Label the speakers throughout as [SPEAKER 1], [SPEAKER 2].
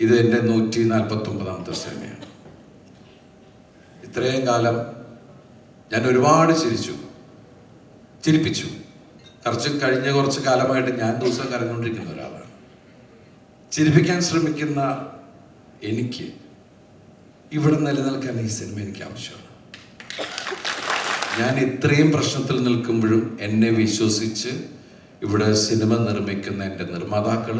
[SPEAKER 1] ഇത് എന്റെ നൂറ്റി നാൽപ്പത്തൊമ്പതാമത്തെ സിനിമയാണ്. ഇത്രയും കാലം ഞാൻ ഒരുപാട് ചിരിച്ചു. ചിരിപ്പിച്ചു. കുറച്ച് കഴിഞ്ഞ കുറച്ച് കാലമായിട്ട് ഞാൻ ദിവസം കരഞ്ഞുകൊണ്ടിരിക്കുന്ന ഒരാളാണ്. ചിരിപ്പിക്കാൻ ശ്രമിക്കുന്ന എനിക്ക് ഇവിടെ നിലനിൽക്കാൻ ഈ സിനിമ എനിക്ക് ആവശ്യമാണ്. ഞാൻ ഇത്രയും പ്രശ്നത്തിൽ നിൽക്കുമ്പോഴും എന്നെ വിശ്വസിച്ച് ഇവിടെ സിനിമ നിർമ്മിക്കുന്ന എന്റെ നിർമ്മാതാക്കൾ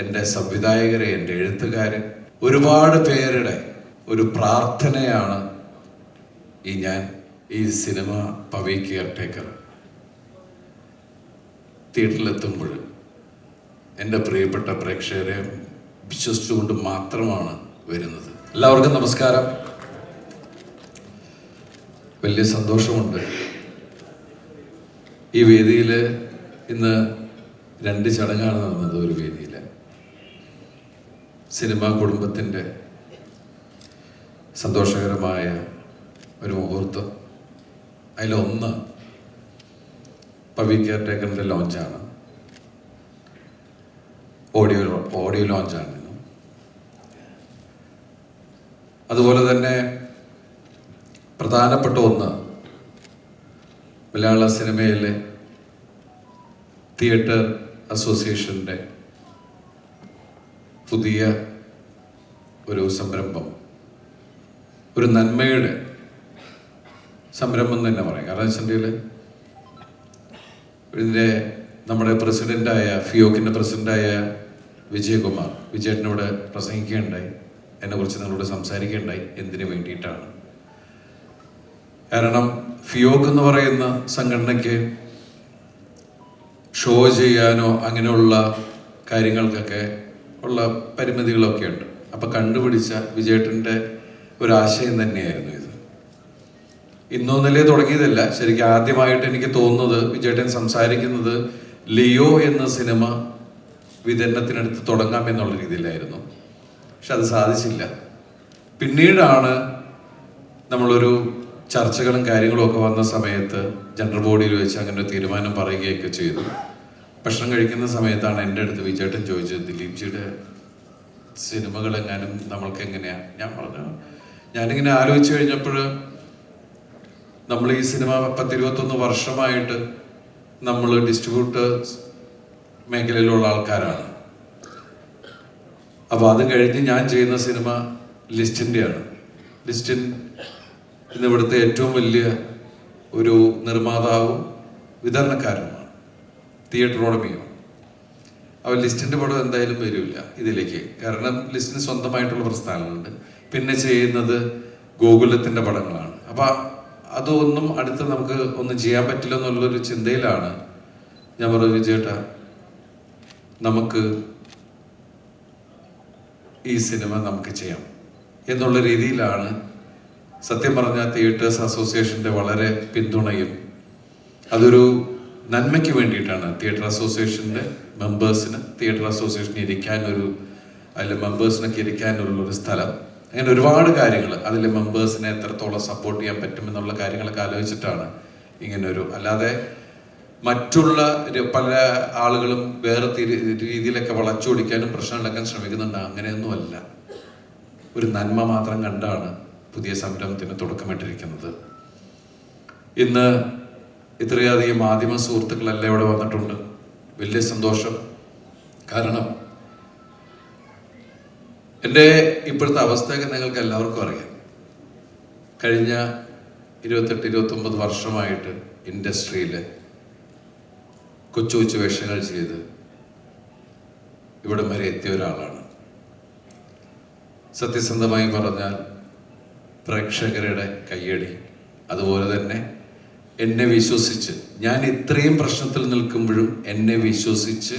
[SPEAKER 1] എന്റെ സംവിധായകരെ എന്റെ എഴുത്തുകാരെ ഒരുപാട് പേരുടെ ഒരു പ്രാർത്ഥനയാണ് ഈ ഞാൻ ഈ സിനിമ പവി കെയർടേക്കർ. തിയേറ്ററിലെത്തുമ്പോൾ എന്റെ പ്രിയപ്പെട്ട പ്രേക്ഷകരെ വിശ്വസിച്ചുകൊണ്ട് മാത്രമാണ് വരുന്നത്. എല്ലാവർക്കും നമസ്കാരം. വലിയ സന്തോഷമുണ്ട്. ഈ വേദിയിൽ ഇന്ന് രണ്ട് ചടങ്ങാണ് നടന്നത് ഒരു വേദിയിൽ. സിനിമാ കുടുംബത്തിന്റെ സന്തോഷകരമായ ഒരു മുഹൂർത്തം അതിലൊന്ന് പവി കെയർടേക്കറിന്റെ ലോഞ്ചാണ് ഓഡിയോ ഓഡിയോ ലോഞ്ചാണ്. അതുപോലെ തന്നെ പ്രധാനപ്പെട്ട ഒന്ന് മലയാള സിനിമയിലെ തിയേറ്റർ അസോസിയേഷന്റെ പുതിയ ഒരു സംരംഭം. ഒരു നന്മയുടെ സംരംഭം തന്നെ പറയാം. കാരണം വെച്ചിട്ടുണ്ടെങ്കിൽ ഇതിന്റെ നമ്മുടെ പ്രസിഡന്റായ ഫിയോക്കിന്റെ പ്രസിഡന്റായ വിജയകുമാർ വിജയേട്ടനോട് പ്രസംഗിക്കുകയുണ്ടായി. എന്നെക്കുറിച്ച് നിങ്ങളോട് സംസാരിക്കുകയുണ്ടായി എന്തിനു വേണ്ടിയിട്ടാണ്. കാരണം ഫിയോക്ക് എന്ന് പറയുന്ന സംഘടനയ്ക്ക് ഷോ ചെയ്യാനോ അങ്ങനെയുള്ള കാര്യങ്ങൾക്കൊക്കെ ഉള്ള പരിമിതികളൊക്കെ ഉണ്ട്. അപ്പൊ കണ്ടുപിടിച്ച വിജയേട്ടന്റെ ഒരു ആശയം തന്നെയായിരുന്നു ഇത്. ഇന്നോ നിലയെ തുടങ്ങിയതല്ല. ശരിക്കും ആദ്യമായിട്ട് എനിക്ക് തോന്നുന്നത് വിജയേട്ടൻ സംസാരിക്കുന്നത് ലിയോ എന്ന സിനിമ വിതരണത്തിനടുത്ത് തുടങ്ങാം എന്നുള്ള രീതിയിലായിരുന്നു. പക്ഷെ അത് സാധിച്ചില്ല. പിന്നീടാണ് നമ്മളൊരു ചർച്ചകളും കാര്യങ്ങളും ഒക്കെ വന്ന സമയത്ത് ജനറൽ ബോഡിയിൽ വെച്ച് അങ്ങനെ ഒരു തീരുമാനം പറയുകയൊക്കെ ചെയ്തു. ഭക്ഷണം കഴിക്കുന്ന സമയത്താണ് എന്റെ അടുത്ത് വിചേട്ടൻ ചോദിച്ചത് ദിലീപ് ജിയുടെ സിനിമകൾ എങ്ങാനും നമ്മൾക്ക് എങ്ങനെയാ? ഞാൻ പറഞ്ഞു ഞാനിങ്ങനെ ആലോചിച്ചു കഴിഞ്ഞപ്പോൾ നമ്മൾ ഈ സിനിമ പത്തിരുപത്തൊന്ന് വർഷമായിട്ട് നമ്മൾ ഡിസ്ട്രിബ്യൂട്ടേഴ്സ് മേഖലയിലുള്ള ആൾക്കാരാണ്. അപ്പോൾ അത് കഴിഞ്ഞ് ഞാൻ ചെയ്യുന്ന സിനിമ ലിസ്റ്റിന്റെയാണ്. ലിസ്റ്റിൻ ഇന്ന് ഇവിടുത്തെ ഏറ്റവും വലിയ ഒരു നിർമ്മാതാവും വിതരണക്കാരനുമാണ് തിയേറ്റർ ഉടമയും അവ ലിസ്റ്റിന്റെ പടം എന്തായാലും വരില്ല ഇതിലേക്ക്. കാരണം ലിസ്റ്റിന് സ്വന്തമായിട്ടുള്ള പ്രസ്ഥാനങ്ങളുണ്ട് പിന്നെ ചെയ്യുന്നത് ഗോകുലത്തിന്റെ പടങ്ങളാണ്. അപ്പോൾ അതൊന്നും അടുത്ത് നമുക്ക് ഒന്നും ചെയ്യാൻ പറ്റില്ല എന്നുള്ളൊരു ചിന്തയിലാണ് ഞാൻ പറഞ്ഞു വിജയേട്ടാ. നമുക്ക് ഈ സിനിമ നമുക്ക് ചെയ്യാം എന്നുള്ള രീതിയിലാണ് സത്യം പറഞ്ഞ തിയേറ്റേഴ്സ് അസോസിയേഷന്റെ വളരെ പിന്തുണയും അതൊരു നന്മയ്ക്ക് വേണ്ടിയിട്ടാണ് തിയേറ്റർ അസോസിയേഷന്റെ മെമ്പേഴ്സിന് തിയേറ്റർ അസോസിയേഷന് ഇരിക്കാനൊരു അതിലെ മെമ്പേഴ്സിനൊക്കെ ഇരിക്കാനുള്ള ഒരു സ്ഥലം. അങ്ങനെ ഒരുപാട് കാര്യങ്ങൾ അതിലെ മെമ്പേഴ്സിനെ എത്രത്തോളം സപ്പോർട്ട് ചെയ്യാൻ പറ്റുമെന്നുള്ള കാര്യങ്ങളൊക്കെ ആലോചിച്ചിട്ടാണ് ഇങ്ങനൊരു അല്ലാതെ മറ്റുള്ള പല ആളുകളും വേറെ രീതിയിലൊക്കെ വളച്ചൊടിക്കാനും പ്രശ്നമുണ്ടാക്കാൻ ശ്രമിക്കുന്നുണ്ട്. അങ്ങനെയൊന്നുമല്ല. ഒരു നന്മ മാത്രം കണ്ടാണ് പുതിയ സംരംഭത്തിന് തുടക്കമിട്ടിരിക്കുന്നത്. ഇന്ന് ഇത്രയധികം മാധ്യമ സുഹൃത്തുക്കളെല്ലാം ഇവിടെ വന്നിട്ടുണ്ട്. വലിയ സന്തോഷം. കാരണം എന്റെ ഇപ്പോഴത്തെ അവസ്ഥയൊക്കെ നിങ്ങൾക്ക് എല്ലാവർക്കും അറിയാം. കഴിഞ്ഞ ഇരുപത്തെട്ട് ഇരുപത്തൊമ്പത് വർഷമായിട്ട് ഇൻഡസ്ട്രിയിൽ കൊച്ചു കൊച്ചു വേഷങ്ങൾ ചെയ്ത് ഇവിടം വരെ എത്തിയ ഒരാളാണ്. സത്യസന്ധമായി പറഞ്ഞാൽ പ്രേക്ഷകരുടെ കയ്യടി. അതുപോലെ തന്നെ എന്നെ വിശ്വസിച്ച്. ഞാൻ ഇത്രയും പ്രശ്നത്തിൽ നിൽക്കുമ്പോഴും എന്നെ വിശ്വസിച്ച്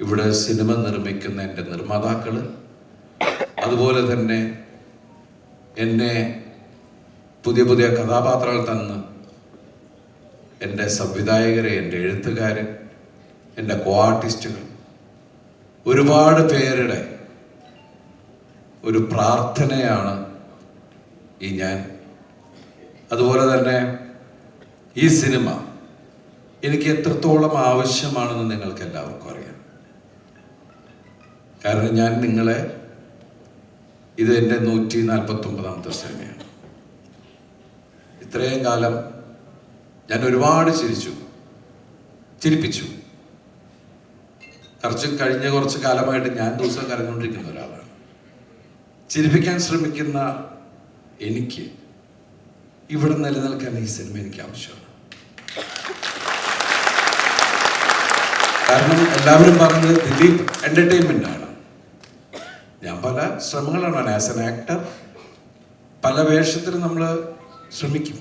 [SPEAKER 1] ഇവിടെ സിനിമ നിർമ്മിക്കുന്ന എന്റെ നിർമ്മാതാക്കൾ അതുപോലെ തന്നെ എന്നെ പുതിയ പുതിയ കഥാപാത്രങ്ങൾ തന്ന് എന്റെ സംവിധായകരെ എന്റെ എഴുത്തുകാരൻ എന്റെ കോ ആർട്ടിസ്റ്റുകൾ ഒരുപാട് പേരുടെ ഒരു പ്രാർത്ഥനയാണ് ഈ ഞാൻ. അതുപോലെ തന്നെ ഈ സിനിമ എനിക്ക് എത്രത്തോളം ആവശ്യമാണെന്ന് നിങ്ങൾക്ക് എല്ലാവർക്കും അറിയാം. കാരണം ഞാൻ നിങ്ങളെ ഇത് എന്റെ നൂറ്റി നാൽപ്പത്തി ഒമ്പതാമത്തെ സിനിമയാണ്. ഇത്രയും കാലം ഞാൻ ഒരുപാട് ചിരിച്ചു. ചിരിപ്പിച്ചു. കുറച്ച് കഴിഞ്ഞ കുറച്ച് കാലമായിട്ട് ഞാൻ ദിവസം കരഞ്ഞുകൊണ്ടിരിക്കുന്ന ഒരാളാണ്. ചിരിപ്പിക്കാൻ ശ്രമിക്കുന്ന എനിക്ക് ഇവിടെ നിലനിൽക്കാൻ ഈ സിനിമ എനിക്ക് ആവശ്യമാണ്. കാരണം എല്ലാവരും പറഞ്ഞത് ദിലീപ് എന്റർടൈൻമെന്റ് ആണ്. ഞാൻ പല ശ്രമങ്ങളാണ് ആസ് എൻ ആക്ടർ പല വേഷത്തിൽ നമ്മൾ ശ്രമിക്കും.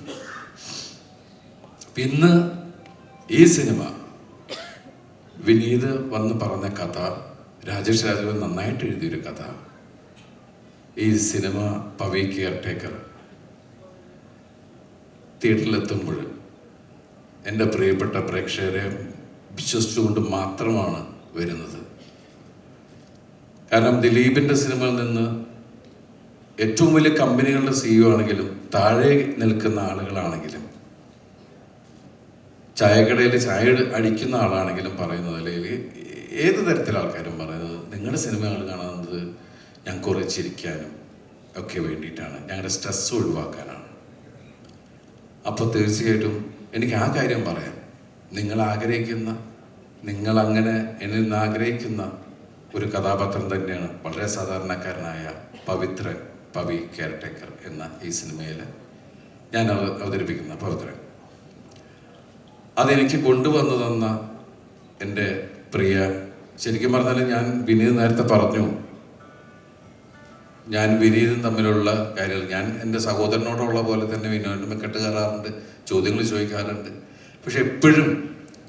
[SPEAKER 1] ഇന്ന് ഈ സിനിമ വിനീത് വന്ന് പറഞ്ഞ കഥ രാജേഷ് രാജവൻ നന്നായിട്ട് എഴുതിയൊരു കഥ ഈ സിനിമ പവി കെയർ ടേക്കർ തിയേറ്ററിലെത്തുമ്പോൾ എന്റെ പ്രിയപ്പെട്ട പ്രേക്ഷകരെ വിശ്വസിച്ചുകൊണ്ട് മാത്രമാണ് വരുന്നത്. കാരണം ദിലീപിന്റെ സിനിമയിൽ നിന്ന് ഏറ്റവും വലിയ കമ്പനികളുടെ സിഇഒ ആണെങ്കിലും താഴെ നിൽക്കുന്ന ആളുകളാണെങ്കിലും ചായക്കടയിൽ ചായ അടിക്കുന്ന ആളാണെങ്കിലും പറയുന്നത് അല്ലെങ്കിൽ ഏത് തരത്തിലെ ആൾക്കാരും പറയുന്നത് നിങ്ങളുടെ സിനിമകൾ കാണുന്നത് ഞാൻ കുറച്ചിരിക്കാനും ഒക്കെ വേണ്ടിയിട്ടാണ്. ഞങ്ങളുടെ സ്ട്രെസ് ഒഴിവാക്കാനാണ്. അപ്പോൾ തീർച്ചയായിട്ടും എനിക്ക് ആ കാര്യം പറയാം. നിങ്ങൾ ആഗ്രഹിക്കുന്ന നിങ്ങൾ അങ്ങനെ എന്നിൽ നിന്ന് ആഗ്രഹിക്കുന്ന ഒരു കഥാപാത്രം തന്നെയാണ് വളരെ സാധാരണക്കാരനായ പവിത്രൻ പവി കെയർടേക്കർ എന്ന ഈ സിനിമയിൽ ഞാൻ അവ- അവതരിപ്പിക്കുന്ന പവിത്രൻ. അതെനിക്ക് കൊണ്ടുവന്നു തന്ന എന്റെ പ്രിയ ശരിക്കും പറഞ്ഞാൽ ഞാൻ വിനീത് നേരത്തെ പറഞ്ഞു ഞാൻ വിനീതും തമ്മിലുള്ള കാര്യങ്ങൾ ഞാൻ എന്റെ സഹോദരനോടുള്ള പോലെ തന്നെ വിനോദിന് മെക്കെട്ട് കയറാറുണ്ട് ചോദ്യങ്ങൾ ചോദിക്കാറുണ്ട്. പക്ഷെ എപ്പോഴും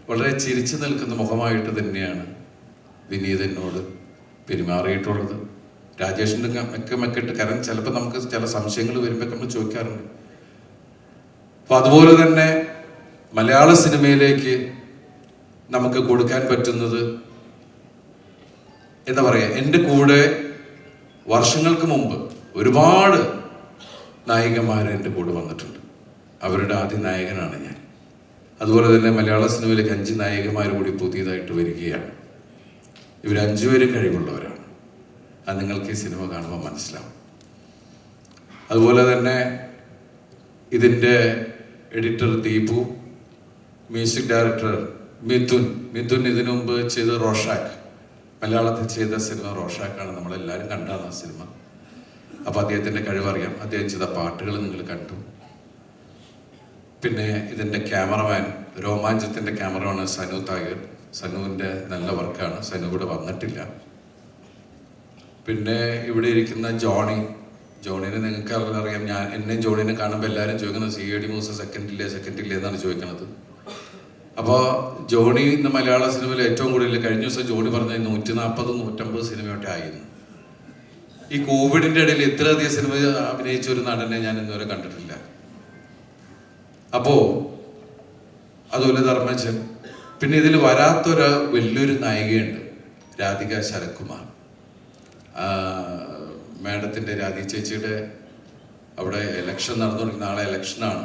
[SPEAKER 1] വളരെ ചിരിച്ചു നിൽക്കുന്ന മുഖമായിട്ട് തന്നെയാണ് വിനീതനോട് പെരുമാറിയിട്ടുള്ളത്. രാജേഷിന്റെ മെക്കെ മെക്കെട്ട് കാരണം ചിലപ്പോൾ നമുക്ക് ചില സംശയങ്ങൾ വരുമ്പോൾ നമ്മൾ ചോദിക്കാറുണ്ട്. അപ്പൊ അതുപോലെ തന്നെ മലയാള സിനിമയിലേക്ക് നമുക്ക് കൊടുക്കാൻ പറ്റുന്നത് എന്താ പറയുക എന്റെ കൂടെ വർഷങ്ങൾക്ക് മുമ്പ് ഒരുപാട് നായികമാർ എന്റെ കൂടെ വന്നിട്ടുണ്ട്. അവരുടെ ആദ്യ നായകനാണ് ഞാൻ. അതുപോലെ തന്നെ മലയാള സിനിമയിലേക്ക് അഞ്ച് നായികമാർ കൂടി പുതിയതായിട്ട് വരികയാണ്. ഇവർ അഞ്ചുപേരും കഴിവുള്ളവരാണ്. അത് നിങ്ങൾക്ക് ഈ സിനിമ കാണുമ്പോൾ മനസ്സിലാവും. അതുപോലെ തന്നെ ഇതിന്റെ editor Deepu music director Mithun. Mithun ഇതിനു മുമ്പ് ചെയ്ത റോഷാക്ക്. മലയാളത്തിൽ ചെയ്ത സിനിമ റോഷാക്കാണ് നമ്മളെല്ലാവരും കണ്ടതാണ് ആ സിനിമ. അപ്പോൾ അദ്ദേഹത്തിന്റെ കഴിവറിയാം. അദ്ദേഹം ചെയ്ത പാട്ടുകൾ നിങ്ങൾ കണ്ടു. പിന്നെ ഇതിന്റെ ക്യാമറമാൻ രോമാഞ്ചത്തിന്റെ ക്യാമറമാണ് സനു താഹിർ സനുവിന്റെ നല്ല വർക്കാണ്. സനു ഇവിടെ വന്നിട്ടില്ല. പിന്നെ ഇവിടെ ഇരിക്കുന്ന ജോണി. ജോണിനെ നിങ്ങൾക്ക് അറിയാം. ഞാൻ എന്നെ ജോണിനെ കാണുമ്പോൾ എല്ലാവരും ചോദിക്കുന്നത് C I D Moosa second ഇല്ലേ? സെക്കൻഡ് ഇല്ലേ? എന്നാണ് ചോദിക്കുന്നത്. അപ്പോൾ ജോണി ഇന്ന് മലയാള സിനിമയിൽ ഏറ്റവും കൂടുതൽ കഴിഞ്ഞ ദിവസം ജോണി പറഞ്ഞ നൂറ്റി നാൽപ്പത് നൂറ്റമ്പത് സിനിമയൊക്കെ ആയിരുന്നു. ഈ കോവിഡിന്റെ ഇടയിൽ ഇത്രയധികം സിനിമ അഭിനയിച്ച ഒരു നടനെ ഞാൻ ഇന്നുവരെ കണ്ടിട്ടില്ല. അപ്പോ അതുപോലെ ധർമ്മജൻ. പിന്നെ ഇതിൽ വരാത്തൊരു വലിയൊരു നായികയുണ്ട് രാധിക ശരത്കുമാർ. മാഡത്തിന്റെ രാധി ചേച്ചിയുടെ അവിടെ ഇലക്ഷൻ നടന്നുകൊണ്ടിരിക്കുന്ന നാളെ ഇലക്ഷനാണ്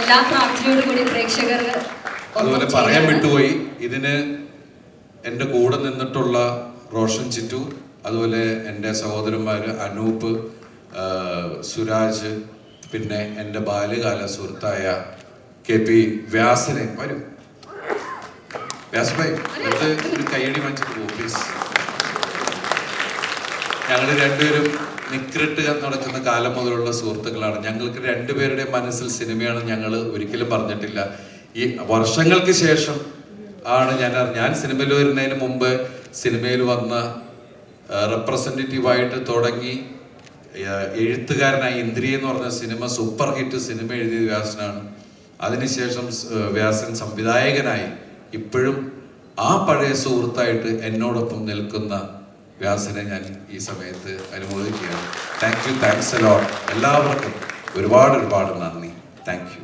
[SPEAKER 2] എല്ലാ പ്രാർത്ഥനയോടും കൂടി പ്രേക്ഷകർ
[SPEAKER 1] അതുപോലെ പറയാൻ വിട്ടുപോയി. ഇതിന് എന്റെ കൂടെ നിന്നിട്ടുള്ള റോഷൻ ചിറ്റു അതുപോലെ എന്റെ സഹോദരന്മാർ അനൂപ് സുരാജ് പിന്നെ എന്റെ ബാല്യകാല സുഹൃത്തായ കെ പി വ്യാസനെ. വരും. വ്യാസഭായി ഒരു കൈയടി വാങ്ങിച്ചിട്ട് പോകും പ്ലീസ് ഞങ്ങൾ രണ്ടുപേരും നിക്രിട്ട് നടക്കുന്ന കാലം മുതലുള്ള സുഹൃത്തുക്കളാണ്. ഞങ്ങൾക്ക് രണ്ടുപേരുടെ മനസ്സിൽ സിനിമയാണ് ഞങ്ങൾ ഒരിക്കലും പറഞ്ഞിട്ടില്ല. ഈ വർഷങ്ങൾക്ക് ശേഷം ആണ് ഞാൻ ഞാൻ സിനിമയിൽ വരുന്നതിന് മുമ്പ് സിനിമയിൽ വന്ന റെപ്രസെന്റേറ്റീവായിട്ട് തുടങ്ങി എഴുത്തുകാരനായി ഇന്ദ്രിയ എന്ന് പറഞ്ഞ സിനിമ സൂപ്പർ ഹിറ്റ് സിനിമ എഴുതിയ വ്യാസനാണ്. അതിനുശേഷം വ്യാസൻ സംവിധായകനായി ഇപ്പോഴും ആ പഴയ സുഹൃത്തായിട്ട് എന്നോടൊപ്പം നിൽക്കുന്ന വ്യാസനെ ഞാൻ ഈ സമയത്ത് അനുമോദിക്കുകയാണ്. താങ്ക് യു താങ്ക്സ് എല്ലാവർക്കും ഒരുപാട് ഒരുപാട് നന്ദി. Thank you